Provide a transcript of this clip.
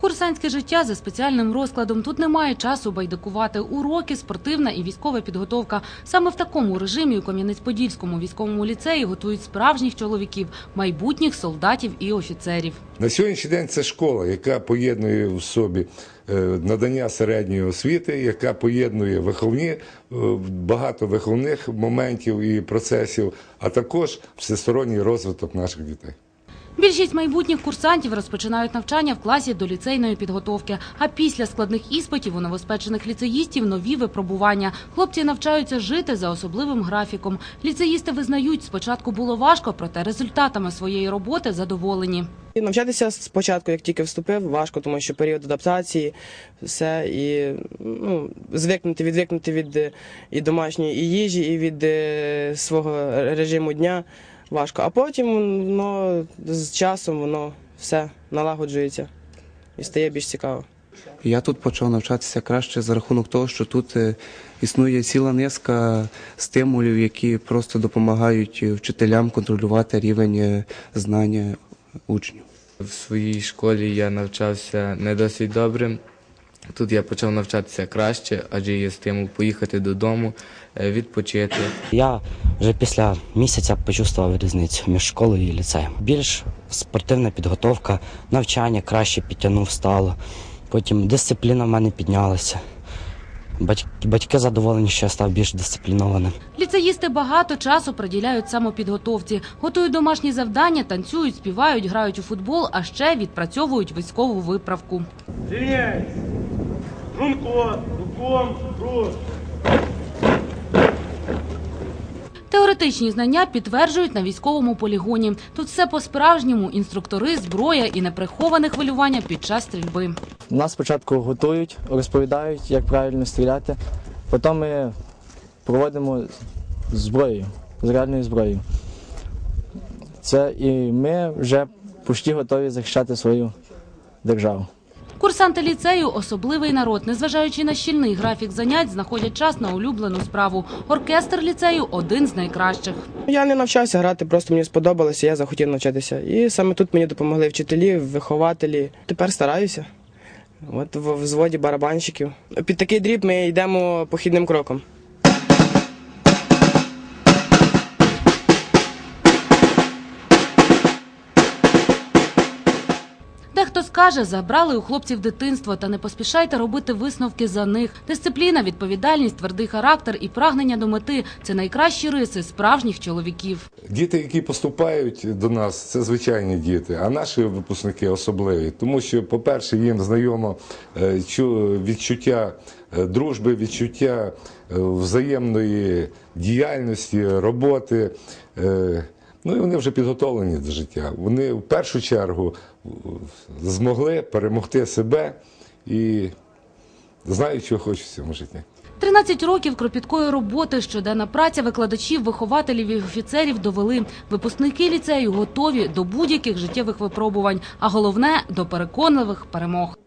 Курсантське життя за спеціальним розкладом. Тут немає часу байдикувати. Уроки, спортивна і військова підготовка. Саме в такому режимі у Кам'янець-Подільському військовому ліцеї готують справжніх чоловіків, майбутніх солдатів і офіцерів. На сьогоднішній день це школа, яка поєднує в собі е, надання середньої освіти, яка поєднує виховні е, багато виховних моментів і процесів, а також всесторонній розвиток наших дітей. Більшість майбутніх курсантів розпочинають навчання в класі до ліцейної підготовки. А після складних іспитів у новоспечених ліцеїстів нові випробування. Хлопці навчаються жити за особливим графіком. Ліцеїсти визнають, спочатку було важко, проте результатами своєї роботи задоволені. Навчатися спочатку, як тільки вступив, важко, тому що період адаптації, все, і ну, звикнути, відвикнути від е, і домашньої і їжі, і від е, свого режиму дня важко. А потім воно з часом воно все налагоджується і стає більш цікаво. Я тут почав навчатися краще за рахунок того, що тут е, існує ціла низка стимулів, які просто допомагають е, вчителям контролювати рівень е, знання учнів. В своїй школі я навчався не досить добре. Тут я почав навчатися краще, адже є стимул поїхати додому, е, відпочити. Я вже після місяця почувствував різницю між школою і ліцеєм. Більш спортивна підготовка, навчання краще підтягнув стало. Потім дисципліна в мене піднялася. Батьки, батьки задоволені, що я став більш дисциплінованим. Ліцеїсти багато часу приділяють самопідготовці, готують домашні завдання, танцюють, співають, грають у футбол, а ще відпрацьовують військову виправку. Рунко, руком, рух. Теоретичні знання підтверджують на військовому полігоні. Тут все по-справжньому – інструктори, зброя і неприховане хвилювання під час стрільби. Нас спочатку готують, розповідають, як правильно стріляти. Потім ми проводимо з зброєю, з реальною зброєю. Це і ми вже почти готові захищати свою державу. Курсанти ліцею – особливий народ. Незважаючи на щільний графік занять, знаходять час на улюблену справу. Оркестр ліцею – один з найкращих. Я не навчався грати, просто мені сподобалося, я захотів навчатися. І саме тут мені допомогли вчителі, вихователі. Тепер стараюся. От в взводі барабанщиків. Під такий дріб ми йдемо похідним кроком. Дехто скаже, забрали у хлопців дитинство, та не поспішайте робити висновки за них. Дисципліна, відповідальність, твердий характер і прагнення до мети – це найкращі риси справжніх чоловіків. Діти, які поступають до нас, це звичайні діти, а наші випускники особливі, тому що, по-перше, їм знайомо е, чу- відчуття е, дружби, відчуття е, взаємної діяльності, роботи. Ну і вони вже підготовлені до життя. Вони в першу чергу змогли перемогти себе і знають, чого хочуть в цьому житті. 13 років кропіткої роботи, щоденна праця викладачів, вихователів і офіцерів довели. Випускники ліцею готові до будь-яких життєвих випробувань, а головне – до переконливих перемог.